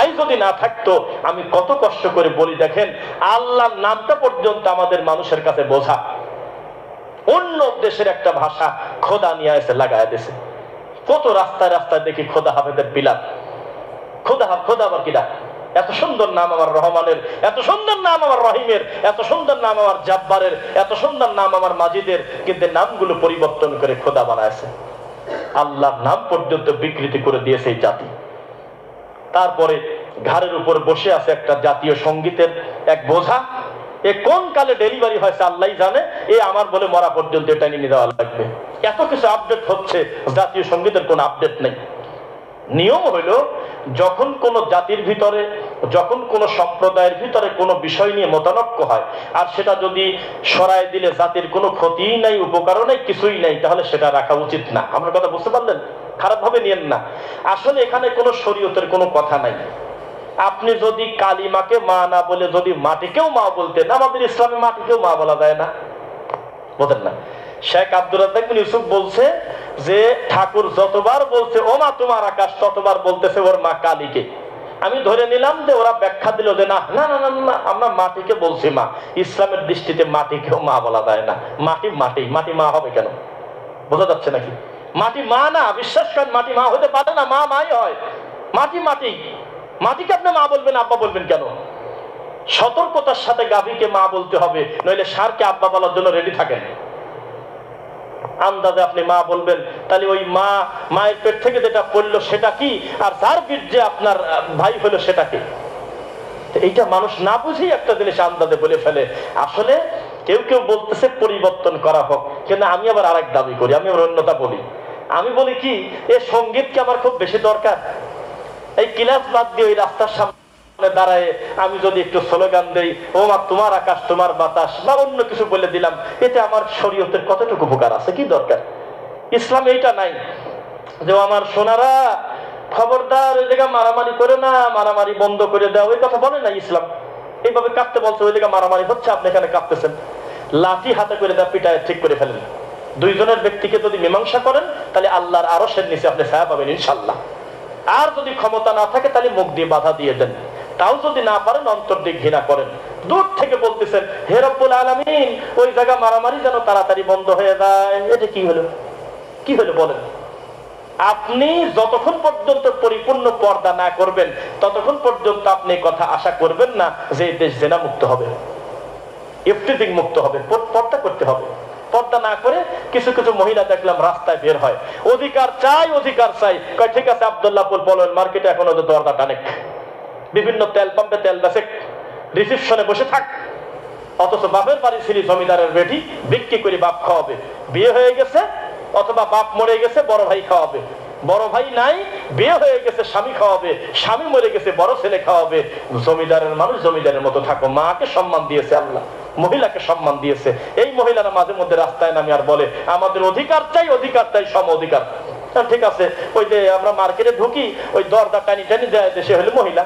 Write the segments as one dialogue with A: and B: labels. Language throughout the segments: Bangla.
A: তাই যদি না থাকতো, আমি কত কষ্ট করে বলি, দেখেন, আল্লাহর নামটা পর্যন্ত আমাদের মানুষের কাছে বোঝা। অন্য দেশের একটা ভাষা খোদা নিয়ে এসে লাগায় দিছে। কত রাস্তায় রাস্তায় দেখি খোদা হাফেদের বিলাপ খোদা হাফ, খোদা আবার কিনা এত সুন্দর নাম আমার রহমানের, এত সুন্দর নাম আমার রহিমের, এত সুন্দর নাম আমার জাব্বারের, এত সুন্দর নাম আমার মাজিদের, কিন্তু নামগুলো পরিবর্তন করে খোদা বানাইছে। আল্লাহর নাম পর্যন্ত বিকৃতি করে দিয়েছে এই জাতি। তারপরে ঘাড়ের উপর বসে আছে একটা জাতীয় সঙ্গীতের এক বোঝা। এ কোন কালে ডেলিভারি হয়েছে আল্লাহ জানে। এ আমার বলে মরা পর্যন্ত এটা নিয়ে দেওয়া লাগবে। এত কিছু আপডেট হচ্ছে। জাতীয় সঙ্গীতের কোন আপডেট নেই। নিয়ম হইল যখন কোন জাতির ভিতরে, যখন কোন সম্প্রদায়ের ভিতরে কোনো বিষয় নিয়ে মতানক্য হয়, আর সেটা যদি সরায় দিলে জাতির কোনো ক্ষতিই নাই, উপকারও নাই, কিছুই নাই, তাহলে সেটা রাখা উচিত না। আমার কথা বুঝতে পারলেন? খারাপ ভাবে নিয়েন না। আসলে এখানে কোনো শরীয়তের কোনো কথা নাই। আপনি যদি কালিমাকে মা না বলে যদি মাটিকেও মা বলতেন, আমাদের ইসলামে মাটিকেও মা বলা যায় না। বোঝেন না। শেখ আব্দুর রাজ্জাক বিন ইউসুফ বলছে যে ঠাকুর যতবার বলছে, ও মা, তোমার আকাশ ততবার বলতেছে, ওর মা কালীকে। আমি ধরে নিলাম যে ওরা ব্যাখ্যা দিল যে, না না না না আমরা মাটিকে বলছি মা। ইসলামের দৃষ্টিতে মাটিকেও মা বলা যায় না। মাটি মাটি মাটি মা হবে কেন? বোঝা যাচ্ছে নাকি? মাটি মা না, বিশ্বাস করেন, মাটি মা হতে পারে না, মা মাই হয়। মাটি মাটি। মাটিকে আপনি মা বলবেন, আব্বা বলবেন কেন? সতর্কতার সাথে গাভীকে মা বলতে হবে, নইলে সারকে আব্বা বলার জন্য রেডি থাকেন। আন্দাজে আপনি মা বলবেন, তাহলে ওই মা, মায়ের পেট থেকে যেটা পড়ল সেটা কি? আর যার বীর্যে আপনার ভাই হলো সেটা কি? এইটা মানুষ না বুঝেই একটা জিনিস আন্দাজে বলে ফেলে। আসলে কেউ কেউ বলতেছে পরিবর্তন করা হোক, কিন্তু আমি আবার আরেক দাবি করি, আমি আবার অন্যতা বলি। আমি বলি কি, এ সংগীত কি আমার খুব বেশি দরকার? এই ক্লাস বাদ দিয়ে ওই রাস্তার সামনে দাঁড়ায় আমি যদি একটু স্লোগান দেই, ও মা তোমার আকাশ, তোমার বাতাস বা অন্য কিছু বলে দিলাম, এতে আমার শরীয়তের কতটুকু উপকার আছে? কি দরকার? ইসলাম এইটা নাই যে আমার সোনারা, খবরদার, ওই জায়গা মারামারি করে না, মারামারি বন্ধ করে দাও ওই কথা বলে না ইসলাম। এইভাবে কাঁপতে বলছে, ওই জায়গা মারামারি হচ্ছে, আপনি এখানে কাঁপতেছেন লাঠি হাতে করে দেওয়া পিটায়, ঠিক করে ফেলেন। দুইজনের ব্যক্তিকে যদি মীমাংসা করেন, তাহলে আল্লাহর আরও সের নিচে আপনি ছায়া পাবেন, ইনশাল্লাহ। আর যদি ক্ষমতা না থাকে, তাহলে মুখ দিয়ে বাধা দিয়ে দেন। তাও যদি না পারেন, অন্তর দিয়ে ঘৃণা করেন। দূর থেকে বলতেছেন, হে রব্বুল আলমিন, ওই জায়গা মারামারি যেন তাড়াতাড়ি বন্ধ হয়ে যায়। এটা কি হলো? কি হলো বলেন? আপনি যতক্ষণ পর্যন্ত পরিপূর্ণ পর্দা না করবেন, ততক্ষণ পর্যন্ত আপনি কথা আশা করবেন না যে দেশ জেনা মুক্ত হবে। ইফটিজিং মুক্ত হবে, পর- পর্দা করতে হবে। পর্দা না করে কিছু কিছু মহিলা দেখলাম রাস্তায় বের হয়। অধিকার চাই অধিকার চাই। ঠিক আছে আবদুল্লাহপুর বলেন, মার্কেটে এখন ওদের দরদা টানে বিভিন্ন তেল পাম্পে তেল বেচে রিসিপশনে বসে থাক। অথচ বাপের বাড়ি ছিলি জমিদারের বেটি, বিক্রি করে বাপ খাওয়াবে। বিয়ে হয়ে গেছে, অথবা বাপ মরে গেছে, বড় ভাই খাওয়াবে। বড় ভাই নাই, বিয়ে হয়ে গেছে, স্বামী খাওয়াবে। স্বামী মরে গেছে, বড় ছেলে খাওয়াবে। জমিদারের মানুষ জমিদারের মতো থাকো। মাকে সম্মান দিয়েছে আল্লাহ, মহিলাকে সম্মান দিয়েছে। এই মহিলারা মাঝে মধ্যে রাস্তায় নামে আর বলে, আমাদের অধিকার চাই অধিকার চাই, সম অধিকার। ঠিক আছে, ওই যে আমরা মার্কেটে ঢুকি, ওই দরজা টানি টানি দেয়, দেশে হলে মহিলা।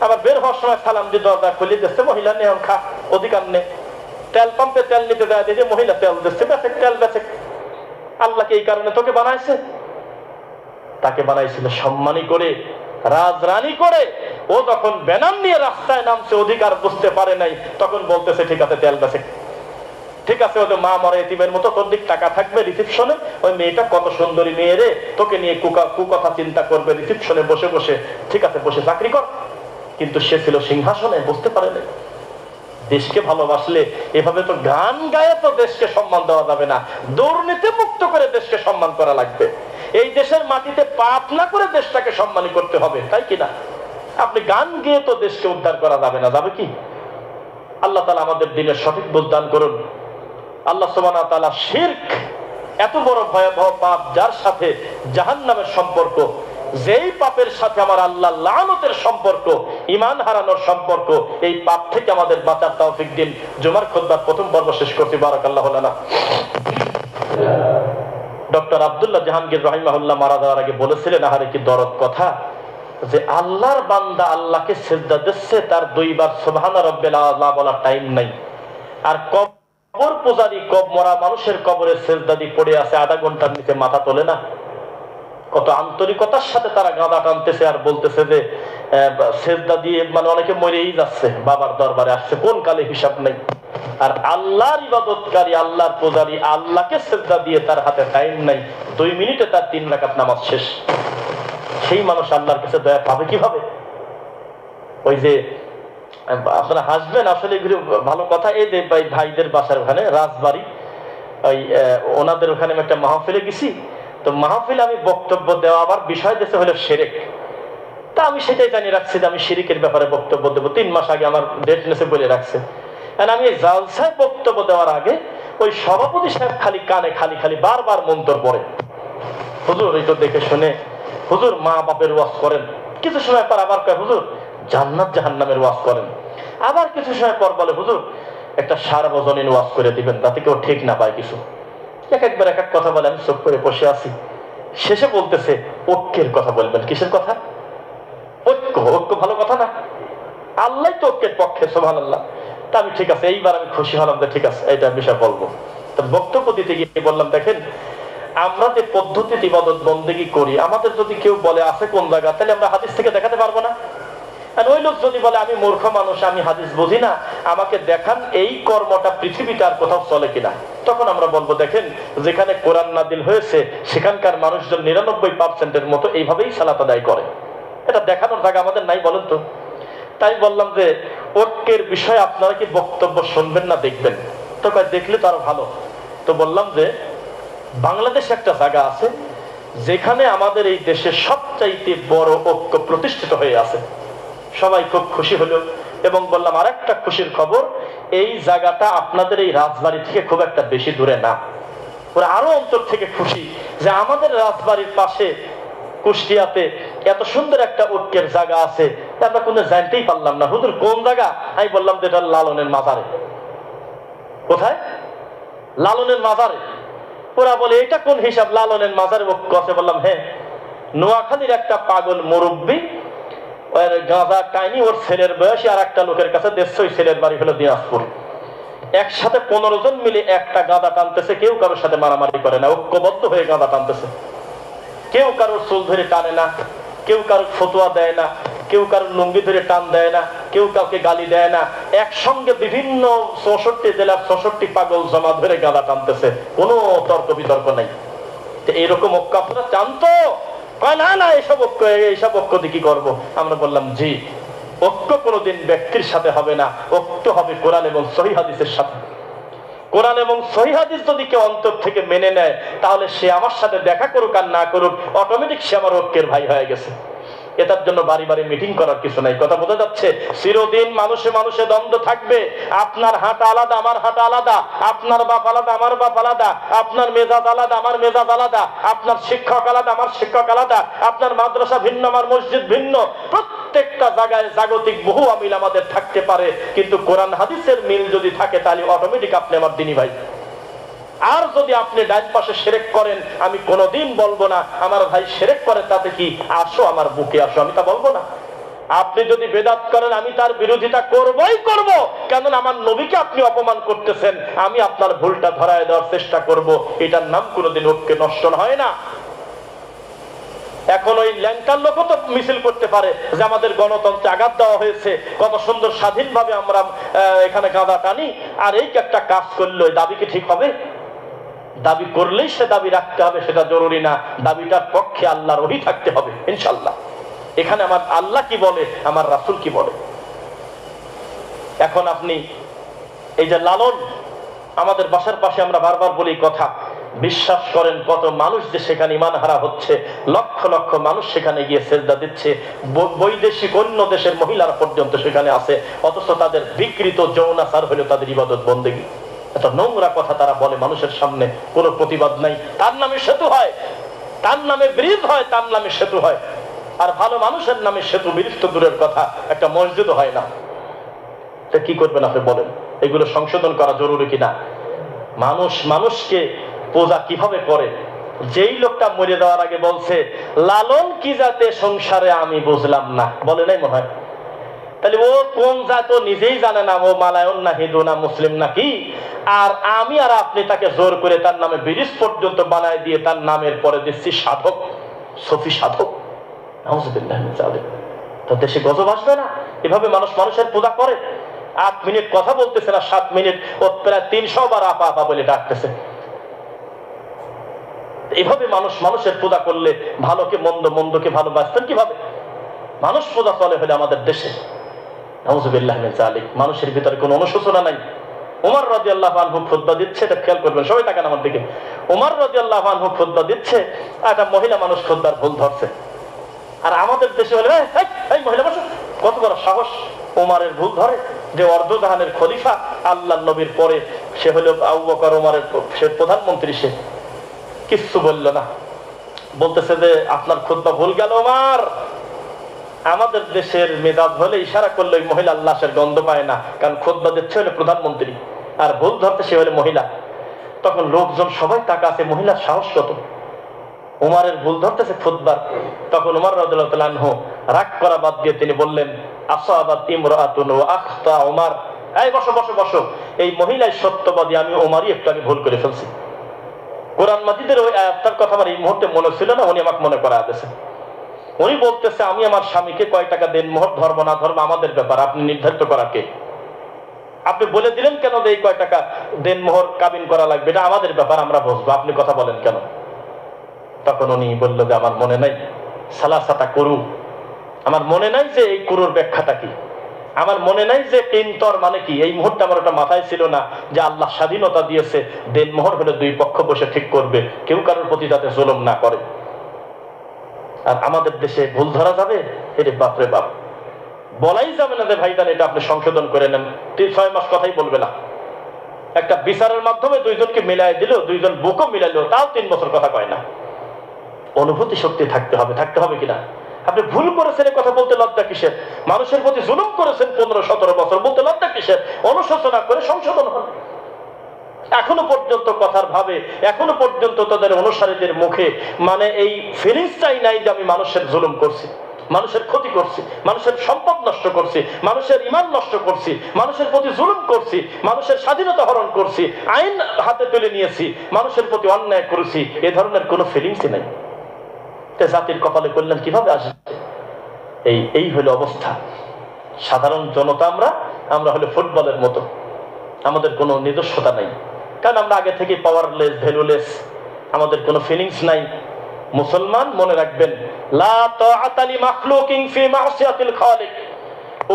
A: আবার বের হওয়ার সময় সালাম দিয়ে দরজা খুলে দিচ্ছে মহিলা নেই খা অধিকার নেই। তেল পাম্পে তেল নিতে দেয় দেখে মহিলা তেল দিচ্ছে বেচে তেল বেচে আল্লাহকে এই কারণে তোকে বানাইছে। তাকে বানাইছিল সম্মানী করে, রাজরানী করে। ও যখন ব্যানার নিয়ে রাস্তায় নামছে, অধিকার বুঝতে পারে নাই, তখন বলতেছে, ঠিক আছে, তেল বেচে ঠিক আছে, ওদের মা মরে এতিমের মতো, তোর দিক টাকা থাকবে রিসিপশনে। ওই মেয়েটা কত সুন্দরী মেয়ে রে, তোকে নিয়ে কুকা- কুকথা চিন্তা করবে রিসিপশনে বসে বসে। ঠিক আছে, বসে চাকরি কর। কিন্তু সে ছিল সিংহাসনে, বুঝতে পারে না দেশকে ভালোবাসলে এভাবে তো গান গায়ে তো দেশকে সম্মান দেওয়া যাবে না, দুর্নীতি মুক্ত করে দেশকে সম্মান করা লাগবে। এই দেশের মাটিতে পাপ না করে দেশটাকে সম্মানী করতে হবে, তাই কিনা আপনি গান গেয়ে তো দেশকে উদ্ধার করা যাবে না, যাবে কি? আল্লাহ তালা আমাদের দিনের সঠিক বুঝদান করুন। আল্লাহ সোমানা তালা শির্ক, এত বড় ভয়াবহ পাপ যার সাথে জাহান নামের সম্পর্ক যেই পাপের সাথে আমার আল্লাহ লানতের সম্পর্ক ইমান হারানোর সম্পর্ক, এই পাপ থেকে আমাদের বাঁচার তৌফিক দিন। জুমার খোদ্বার প্রথম পর্ব শেষ করতে বারাক আল্লাহ ডক্টর আব্দুল্লাহ জাহাঙ্গীর রহিমাহুল্লাহ মারা যাওয়ার আগে বলেছিলেন, আহারে কি দরদ কথা? যে আল্লাহর বান্দা আল্লাহকে সেজদা দিচ্ছে, তার দুইবার সুবহানা রব্বিল আল্লাহ বলার টাইম নাই। আর কবর পূজারি কব মরা মানুষের কবরে সেজদা পড়ে আছে, আধা ঘণ্টার নিচে মাথা তোলে না। কত আন্তরিকতার সাথে তারা গাঁদা টানতেছে আর বলতেছে যে সেজদা দিয়ে মানে অনেকে মরেই যাচ্ছে, বাবার দরবারে আসছে, কোন কালে হিসাব নেই। আর আল্লাহর ইবাদতকারী, আল্লাহর পূজারী, আল্লাহকে দিয়ে তার হাতে টাইম নাই, দুই মিনিটে তার তিন রাকাত নামাজ শেষ। সেই মানুষ আল্লাহর কাছে দয়া পাবে কীভাবে? ওই যে আপনারা হাসবেন, আসলে ভালো কথা, এই যে ভাই ভাইদের বাসার ওখানে, রাজবাড়ি, ওই ওনাদের ওখানে একটা মাহফিলে গেছি। তো মাহফিলে আমি বক্তব্য দেওয়া আবার বিষয় দেশে হলো সেরেক তা আমি সেটাই জানিয়ে রাখছি যে আমি শিরিকের ব্যাপারে বক্তব্য দেবো। তিন মাস আগে আমার ডেট নেসে বলে রাখছে। আর আমি জালসায় বক্তব্য দেওয়ার আগে ওই সভাপতি সাহেব খালি কানে খালি খালি বারবার মন্তর পড়ে হুজুর, এই তো দেখে শুনে। হুজুর, মা বাপের ওয়াজ করেন। কিছু সময় পর আবার কয়, হুজুর, জান্নাত জাহান্নামের ওয়াজ করেন। আবার কিছু সময় পর বলে, হুজুর, একটা সার্বজনীন ওয়াজ করে দিবেন, তাতে কেউ ঠিক না পায় কিছু। এক একবার এক এক কথা বলে, আমি চোখ করে বসে আছি। শেষে বলতেছে, ঐক্যের কথা বলবেন। কিসের কথা? ঐক্য ঐক্য ভালো কথা না? আল্লাহ তো ঐক্যের পক্ষে সোভান আল্লাহ তা আমি ঠিক আছে, এইবার আমি খুশি হলাম যে ঠিক আছে এটা বিষয় বলব। তো বক্তব্য দিতে গিয়ে বললাম, দেখেন, আমরা যে পদ্ধতিতে ইবাদত বন্দেগি করি, আমাদের যদি কেউ বলে, আছে কোন জায়গা? তাহলে আমরা হাদিস থেকে দেখাতে পারব না। ওই লোক যদি বলে, আমি মূর্খ মানুষ, আমি হাদিস বুঝি না। আমাকে দেখান এই কর্মটা পৃথিবীতে আর কোথাও চলে কিনা। তখন আমরা বলব, দেখেন, যেখানে কোরআন নাদিল হয়েছে, সেখানকার মানুষজন নিরানব্বই পার্সেন্টের মতো এইভাবেই সালাত আদায় করে। এটা দেখানোর জায়গা আমাদের নাই, বলেন তো। তাই বললাম যে, ঐক্যের বিষয়ে আপনারা কি বক্তব্য শুনবেন না দেখবেন? তো দেখলে তো আরও ভালো। তো বললাম যে, বাংলাদেশ একটা জায়গা আছে, যেখানে আমাদের এই দেশে সবচাইতে বড় ঐক্য প্রতিষ্ঠিত হয়ে আছে। সবাই খুব খুশি হলো এবং বললাম আর একটা খুশির খবর, এই জায়গাটা আপনাদের এই রাজবাড়ি থেকে খুব একটা বেশি দূরে না। ওরা আরও অন্তর থেকে খুশি যে আমাদের রাজবাড়ির পাশে কুষ্টিয়াতে এত সুন্দর একটা ঐক্যের জায়গা আছে আমরা কোনো জানতেই পারলাম না। হুজুর, কোন জায়গা? আমি বললাম যে এটা লালনের মাজারে। কোথায়? লালনের মাজারে। ওরা বলে, এটা কোন হিসাব? লালনের মাজারে ঐক্য আছে বললাম হ্যাঁ নোয়াখালীর একটা পাগল মুরব্বী টাইনি ওর ছেলের আর একটা লোকের কাছে ছেলের বাড়ি হলো দিনাজপুর। একসাথে পনেরো জন মিলে একটা গাঁদা টানতেছে, কেউ কারোর সাথে মারামারি করে না, ঐক্যবদ্ধ হয়ে গাঁদা টানতেছে। কেউ কারোর চুল ধরে টানে না, কেউ কারোর ফতুয়া দেয় না, কেউ কারোর লুঙ্গি ধরে টান দেয় না, কেউ কাউকে গালি দেয় না। একসঙ্গে বিভিন্ন চৌষট্টি জেলার চৌষট্টি পাগল জমা ধরে গাঁদা টানতেছে। কোনো তর্ক বিতর্ক নাই। এইরকম ঐক্য আপনারা চান তো? ঐক্য কোনোদিন ব্যক্তির সাথে হবে না হবে এবং সাথে। এবং যদি অন্তর থেকে মেনে নেয়, তাহলে সে আমার সাথে দেখা করুক আর না করুক অটোমেটিক সে আমার ঐক্যের ভাই হয়ে গেছে। এটার জন্য বাড়ি বাড়ি মিটিং করার কিছু নাই। কথা বোঝা যাচ্ছে? চিরদিন মানুষে মানুষে দ্বন্দ্ব থাকবে। আপনার হাঁটা আলাদা, আমার হাঁটা আলাদা। আপনার বাপ আলাদা, আমার বাপ আলাদা। আপনার মেজাজ আলাদা, আমার মেজাজ আলাদা। আপনার শিক্ষক আলাদা, আমার শিক্ষক আলাদা। আপনার মাদ্রাসা ভিন্ন, আমার মসজিদ ভিন্ন। প্রত্যেকটা জায়গায় জাগতিক বহু আমিল আমাদের থাকতে পারে। কিন্তু কোরআন, হাদিসের মিল যদি থাকে, তাহলে অটোমেটিক আপনি আমার দিনী ভাই। আর যদি আপনি ডাইন পাশে সেরেক করেন, আমি কোনোদিন বলব না, আমার ভাই সেরেক করে, তাতে কি আসো, আমার বুকে আসো, আমি তা বলব না। আপনি যদি বেদাত করেন, আমি তার বিরোধিতা করবই করব, কেননা আমার নবীকে আপনি অপমান করতেছেন, আমি আপনার ভুলটা ধরায় দেওয়ার চেষ্টা করব, এটার নাম কোনোদিন ঐক্যে নষ্ট হয় না। এখন ওই ল্যাংটার লোকও তো মিছিল করতে পারে, যে আমাদের গণতন্ত্রে আঘাত দেওয়া হয়েছে, কত সুন্দর স্বাধীনভাবে আমরা এখানে গাঁদা টানি, আর এই একটা কাজ করল এই দাবি কি ঠিক হবে? দাবি করলেই সে দাবি রাখতে হবে, সেটা জরুরি না। দাবিটার পক্ষে আল্লাহর ওহি থাকতে হবে ইনশাল্লাহ এখানে আমার আল্লাহ কি বলে, আমার রাসুল কি বলে? এখন আপনি এই যে লালন, আমাদের বাসার পাশে আমরা বারবার বলি কথা, বিশ্বাস করেন কত মানুষ যে সেখানে ইমান হারা হচ্ছে, লক্ষ লক্ষ মানুষ সেখানে গিয়ে সেজদা দিচ্ছে বৈদেশিক অন্য দেশের মহিলারা পর্যন্ত সেখানে আছে, অথচ তাদের বিকৃত যৌনাচার হলো তাদের ইবাদত বন্দেগী। এত নোংরা কথা তারা বলে মানুষের সামনে, কোনো প্রতিবাদ নাই। তার নামে সেতু হয়। তার নামে ব্রিজ হয়, তার নামে সেতু হয়। আর ভালো মানুষের নামে সেতু ব্রিজ তো দূরের কথা, একটা মসজিদও হয় না। তা কি করবেন আপনি বলেন? এগুলো সংশোধন করা জরুরি কিনা? মানুষ, মানুষকে পূজা কীভাবে করে? যেই লোকটা মরে যাওয়ার আগে বলছে, লালন কি জাতে সংসারে আমি বুঝলাম না? বলে নাই মনে হয়? তাহলে ও কোন জাত নিজেই জানে না, ও মালায়ন না, হিন্দু না মুসলিম নাকি আর আমি আর আপনি তাকে জোর করে তার নামে ব্রিজ পর্যন্ত বানায় দিয়ে তার নামের পরে দিচ্ছি সাধক, সফি সাধক। দেশে গজব আসবে না? এভাবে মানুষ মানুষের পূজা করে। আট মিনিট কথা বলতেছে না, সাত মিনিট, ও প্রায় তিনশো বার আপা আপা বলে ডাকতেছে। এভাবে মানুষ মানুষের পূজা করলে ভালোকে, মন্দ, মন্দকে ভালোবাসতেন কীভাবে? মানুষ পূজা চলে হলে আমাদের দেশে। মানুষের ভিতরে কোনো অনুশোচনা নাই। উমর রাজি আল্লাহ আনহু খুদ্া দিচ্ছে এটা খেয়াল করবেন সবাই তাকান আমার দিকে। উমর রাজি আল্লাহ আনহু খুদ্া দিচ্ছে একটা মহিলা মানুষ খুদ্ার ভুল ধরছে। আর আমাদের দেশে হলে "এই, এই, এই মহিলা বসো। কত বড় সাহস উমারের ভুল ধরে যে অর্ধজাহানের খলিফা আল্লাহ নবীর পরে সে হলো আবু বকর উমারের সে প্রধানমন্ত্রী সে। কিচ্ছু বলল না। বলতেছে যে আপনার খুদ্া ভুল গেল আমার আমাদের দেশের মেধাব হলে ইশারা করলে ওই মহিলা আল্লাহের গন্ধ পায় না, কারণ খোদ্া দিচ্ছে হলে প্রধানমন্ত্রী, আর ভুল ধরতে সে হলে মহিলা। তখন লোকজন সবাই টাকা আছে, মহিলার সাহস কত? উমারের ভুল ধরতেছে খুদ্বার তখন উমার রাজু রাগ করা বাদ দিয়ে তিনি বললেন আসাবাদ বসো বসো বসো। এই মহিলাই সত্যবাদী, আমি উমারই একটু আগে ভুল করে ফেলছি। কোরআন মাজিদের ওই আয়াতটার কথা আমার এই মুহূর্তে মনে ছিল না, উনি আমাকে মনে করা দিয়েছে উনি বলতেছে, আমি আমার স্বামীকে কয় টাকা দেন? মোহর ধর্ম না ধর্ম আমাদের ব্যাপার। আপনি নির্ধারিত করা কে? আপনি বলে দিলেন কেন যে এই কয় টাকা দেন, মোহর কাবিন করা লাগবে? এটা আমাদের ব্যাপার, আমরা বসবো আপনি কথা বলেন কেন? তখন উনি বলল যে, আমার মনে নাই। সালাসাটা করু। আমার মনে নাই যে এই কুরুর ব্যাখ্যাটা কি। আমার মনে নাই যে কিন্তর মানে কি। এই মুহূর্তে আমার ওটা মাথায় ছিল না যে আল্লাহ স্বাধীনতা দিয়েছে। দেন, মোহর হলে দুই পক্ষ বসে ঠিক করবে। কেউ কারোর প্রতি যাতে জুলুম না করে। আর আমাদের দেশে ভুল ধরা যাবে, এটা বাপরে বাপ। বলাই যাবে না যে ভাইজান এটা আপনি সংশোধন করে নেন। তিন, ছয় মাস কথাই বলবে না। একটা বিচারের মাধ্যমে দুইজনকে মিলাই দিল, দুইজন বুকও মিলাইলো, তাও তিন বছর কথা কয় না। অনুভূতি শক্তি থাকতে হবে থাকতে হবে কিনা? আপনি ভুল করেছেন কথা বলতে লজ্জা কিসের? মানুষের প্রতি জুলুম করেছেন পনেরো, সতেরো বছর বলতে লজ্জা কিসের? অনুশোচনা করে সংশোধন হন। এখনও পর্যন্ত কথার ভাবে, এখনও পর্যন্ত তাদের অনুসারীদের মুখে মানে এই ফিলিংসটাই নাই যে আমি মানুষের জুলুম করছি, মানুষের ক্ষতি করছি, মানুষের সম্পদ নষ্ট করছি, মানুষের ইমান নষ্ট করছি, মানুষের প্রতি জুলুম করছি, মানুষের স্বাধীনতা হরণ করছি, আইন হাতে তুলে নিয়েছি, মানুষের প্রতি অন্যায় করেছি, এ ধরনের কোনো ফিলিংসই নাই। জাতির কপালে কল্যাণ কীভাবে আসবে? এই এই হলো অবস্থা। সাধারণ জনতা আমরা আমরা হলো ফুটবলের মতো। আমাদের কোনো নিজস্বতা নাই। কারণ আমরা আগে থেকে পাওয়ারলেস ভ্যালুলেস আমাদের কোনো ফিলিংস নাই। মুসলমান মনে রাখবেন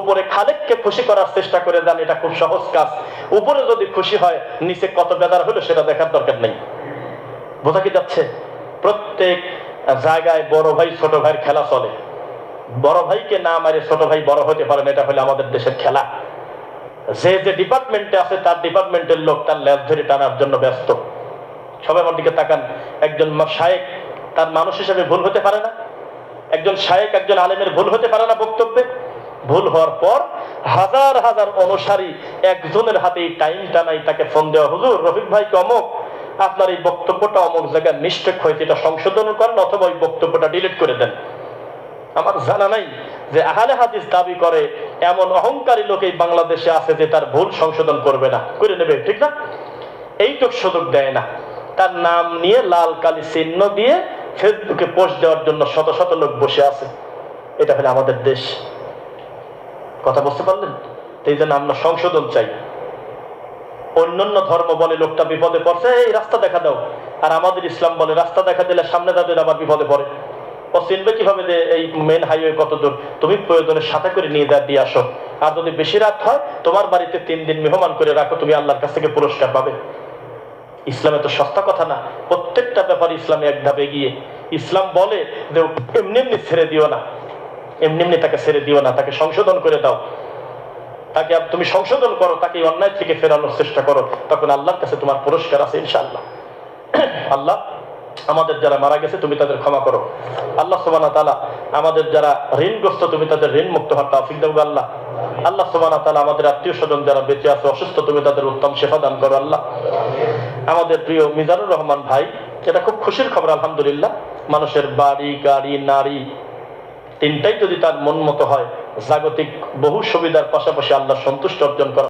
A: উপরে খালেককে খুশি করার চেষ্টা করে দেন এটা খুব সহজ কাজ। উপরে যদি খুশি হয়, নিচে কত বেদার হলো সেটা দেখার দরকার নেই। বোঝা কি যাচ্ছে? প্রত্যেক জায়গায় বড় ভাই, ছোট ভাইয়ের খেলা চলে। বড় ভাইকে না মারে ছোট ভাই বড় হতে পারেন এটা হলে আমাদের দেশের খেলা। যে যে ডিপার্টমেন্টে আছে, তার ডিপার্টমেন্টের লোক তার ল্যাব ধরে টানার জন্য ব্যস্ত। সবাই আমার দিকে তাকান। একজন শায়েক, তার মানুষ হিসেবে ভুল হতে পারে না। একজন শায়েক, একজন আলেমের ভুল হতে পারে না বক্তব্যে। ভুল হওয়ার পর হাজার হাজার অনুসারী একজনের হাতে এই টাইমটা নাই তাকে ফোন দেওয়া, হুজুর, রফিক ভাইকে অমুক। আপনার এই বক্তব্যটা অমুক জায়গায় মিস্টেক হয়েছে এটা সংশোধন করেন অথবা ওই বক্তব্যটা ডিলিট করে দেন। আমার জানা নাই যে আহলে হাদিস দাবি করে, এমন অহংকারী লোক এই বাংলাদেশে আছে যে তার ভুল সংশোধন করবে না। করে নেবে, ঠিক না? এইটুক সুযোগ দেয় না। তার নাম নিয়ে লাল কালি চিহ্ন দিয়ে ফেসবুকে পোস্ট দেওয়ার জন্য শত শত লোক বসে আছে। এটা হলে আমাদের দেশ। কথা বুঝতে পারলেন? এই জন্য আমরা সংশোধন চাই। অন্যান্য ধর্ম বলে লোকটা বিপদে পড়ছে, এই রাস্তা দেখা দাও। আর আমাদের ইসলাম বলে, রাস্তা দেখা দিলে সামনে তাদের আবার বিপদে পড়ে। ও চিনবে কীভাবে যে এই মেন হাইওয়ে কত দূর তুমি প্রয়োজনের সাথে করে নিয়ে যা, দিয়ে আসো। আর যদি বেশি রাত হয়, তোমার বাড়িতে তিন দিন মেহমান করে রাখো, তুমি আল্লাহর কাছ থেকে পুরস্কার পাবে। ইসলামে তো সস্তা কথা না। প্রত্যেকটা ব্যাপারে ইসলামে এক ধাপে গিয়ে ইসলাম বলে যে এমনি এমনি ছেড়ে দিও না। এমনি এমনি তাকে ছেড়ে দিও না, তাকে সংশোধন করে দাও। তাকে তুমি সংশোধন করো, তাকে অন্যায় থেকে ফেরানোর চেষ্টা করো। তখন আল্লাহর কাছে তোমার পুরস্কার আছে, ইনশাআল্লাহ। আল্লাহ আমাদের যারা মারা গেছে, তুমি তাদের ক্ষমা করো। আল্লাহ সোবানা তালা আমাদের যারা ঋণগ্রস্ত, তুমি তাদের ঋণ মুক্ত হওয়ার তাফিক দেবো আল্লাহ। আল্লাহ সোবানা তালা আমাদের আত্মীয় স্বজন যারা বেঁচে আছে, অসুস্থ, তুমি তাদের উত্তম সেবা দান করো আল্লাহ। আমাদের প্রিয় মিজানুর রহমান ভাই, এটা খুব খুশির খবর, আলহামদুলিল্লাহ। মানুষের বাড়ি, গাড়ি, নারী, তিনটাই যদি তার মন মতো হয়, জাগতিক বহু সুবিধার পাশাপাশি আল্লাহ সন্তুষ্ট অর্জন করা